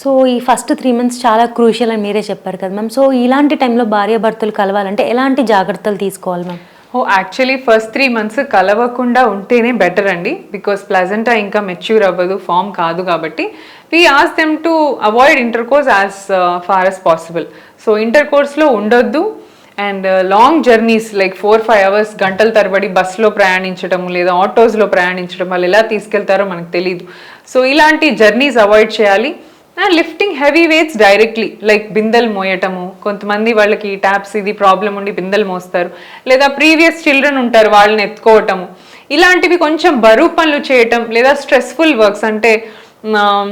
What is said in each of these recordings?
So ఈ first three months చాలా crucial అని మీరే చెప్పారు కదా మ్యామ్ సో ఇలాంటి టైంలో భార్యాభర్తలు కలవాలంటే ఎలాంటి జాగ్రత్తలు తీసుకోవాలి ma'am oh actually first three months కలవకుండా ఉంటేనే బెటర్ అండి. బికాస్ ప్లజెంటా ఇంకా మెచ్యూర్ అవ్వదు ఫామ్ కాదు కాబట్టి. We ask them to avoid intercourse as far as possible so inter కోర్స్లో ఉండొద్దు. And long journeys like four five hours గంటల తరబడి బస్సులో ప్రయాణించడం లేదా ఆటోస్లో ప్రయాణించడం వాళ్ళు ఎలా తీసుకెళ్తారో మనకు తెలియదు సో ఇలాంటి జర్నీస్ అవాయిడ్ చేయాలి. And lifting heavy weights directly like బిందెలు మోయటము కొంతమంది వాళ్ళకి ట్యాప్స్ ఇది ప్రాబ్లం ఉండి బిందెలు మోస్తారు. లేదా ప్రీవియస్ చిల్డ్రన్ ఉంటారు వాళ్ళని ఎత్తుకోవటము. ఇలాంటివి కొంచెం బరువు పనులు చేయటం లేదా స్ట్రెస్ఫుల్ వర్క్స్ అంటే um,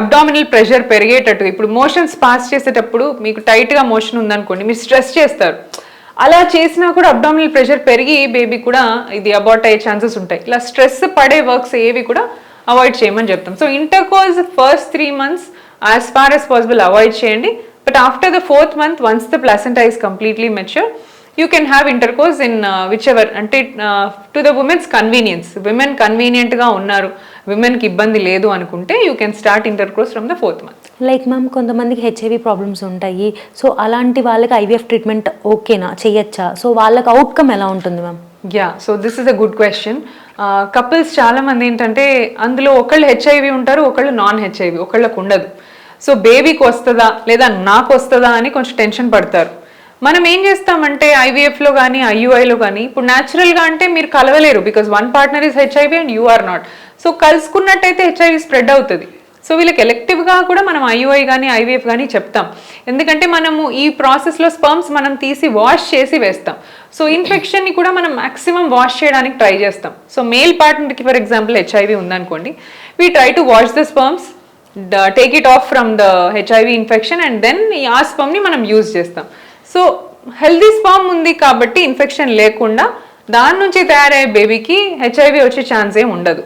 అబ్డామినల్ ప్రెషర్ పెరిగేటట్టు. ఇప్పుడు మోషన్స్ పాస్ చేసేటప్పుడు మీకు టైట్గా మోషన్ ఉందనుకోండి మీరు స్ట్రెస్ చేస్తారు. అలా చేసినా కూడా అబ్డామినల్ ప్రెషర్ పెరిగి బేబీ కూడా ఇది అబార్ట్ అయ్యే ఛాన్సెస్ ఉంటాయి. ఇలా స్ట్రెస్ పడే వర్క్స్ ఏవి కూడా అవాయిడ్ చేయమని చెప్తాం. So intercourse first three months as far as possible avoid చేయండి. But after the fourth month once the placenta is completely mature you can have intercourse in which ever అంటే to the women's convenience women కన్వీనియంట్గా ఉన్నారు. విమెన్కి ఇబ్బంది లేదు అనుకుంటే you can start intercourse from the fourth month like ma'am కొంతమందికి HIV problems ఉంటాయి. So అలాంటి వాళ్ళకి ఐవీఎఫ్ ట్రీట్మెంట్ ఓకేనా చేయొచ్చా సో వాళ్ళకి అవుట్కమ్ ఎలా ఉంటుంది ma'am yeah so this is a good question couples చాలా మంది ఏంటంటే అందులో ఒకళ్ళు హెచ్ఐవి ఉంటారు ఒకళ్ళు నాన్ హెచ్ఐవి ఒకళ్ళకు ఉండదు. సో బేబీకి వస్తుందా లేదా నాకు వస్తుందా అని కొంచెం టెన్షన్ పడతారు. మనం ఏం చేస్తామంటే ఐవీఎఫ్లో కానీ ఐయుఐలో కానీ ఇప్పుడు న్యాచురల్గా అంటే మీరు కలవలేరు because one partner is HIV and you are not so కలుసుకున్నట్టయితే HIV spread అవుతుంది. సో వీళ్ళకి ఎలెక్టివ్గా కూడా మనం ఐయుఐ కానీ ఐవీఎఫ్ కానీ చెప్తాం. ఎందుకంటే మనము ఈ ప్రాసెస్లో స్పర్మ్స్ మనం తీసి వాష్ చేసి వేస్తాం. సో ఇన్ఫెక్షన్ని కూడా మనం మాక్సిమం వాష్ చేయడానికి ట్రై చేస్తాం. సో మేల్ పార్ట్నర్కి ఫర్ ఎగ్జాంపుల్ హెచ్ఐవి ఉందనుకోండి we try to wash the sperms take it off from the HIV infection and then ఆ స్పర్మ్ని మనం యూజ్ చేస్తాం. సో హెల్దీ స్పర్మ్ ఉంది కాబట్టి ఇన్ఫెక్షన్ లేకుండా దాని నుంచి తయారయ్యే బేబీకి హెచ్ఐవి వచ్చే ఛాన్స్ ఏం ఉండదు.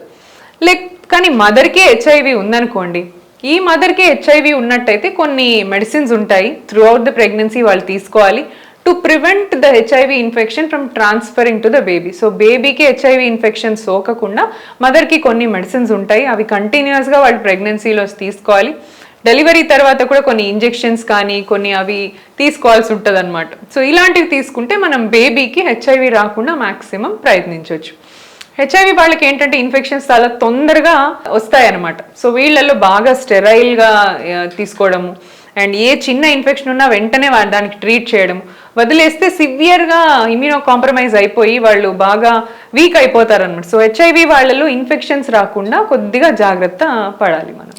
లైక్ కానీ మదర్కే హెచ్ఐవి ఉందనుకోండి. ఈ మదర్కి హెచ్ఐవి ఉన్నట్టయితే కొన్ని మెడిసిన్స్ ఉంటాయి. త్రూ అవుట్ ద ప్రెగ్నెన్సీ వాళ్ళు తీసుకోవాలి. To prevent the HIV infection from transferring to the baby so బేబీకి హెచ్ఐవి ఇన్ఫెక్షన్ సోకకుండా మదర్కి కొన్ని మెడిసిన్స్ ఉంటాయి. అవి కంటిన్యూస్గా వాళ్ళు ప్రెగ్నెన్సీలో తీసుకోవాలి. డెలివరీ తర్వాత కూడా కొన్ని ఇంజెక్షన్స్ కానీ కొన్ని అవి తీసుకోవాల్సి ఉంటుంది అనమాట సో ఇలాంటివి తీసుకుంటే మనం బేబీకి హెచ్ఐవి రాకుండా మ్యాక్సిమం ప్రయత్నించవచ్చు హెచ్ఐవి వాళ్ళకి ఏంటంటే ఇన్ఫెక్షన్స్ చాలా తొందరగా వస్తాయన్నమాట. సో వీళ్ళల్లో బాగా స్టెరైల్గా తీసుకోవడము. అండ్ ఏ చిన్న ఇన్ఫెక్షన్ ఉన్నా వెంటనే వా- దానికి ట్రీట్ చేయడం వదిలేస్తే సివియర్గా ఇమ్యూనో కాంప్రమైజ్ అయిపోయి వాళ్ళు బాగా వీక్ అయిపోతారు అనమాట సో హెచ్ఐవి వాళ్ళలో ఇన్ఫెక్షన్స్ రాకుండా కొద్దిగా జాగ్రత్త పడాలి మనం.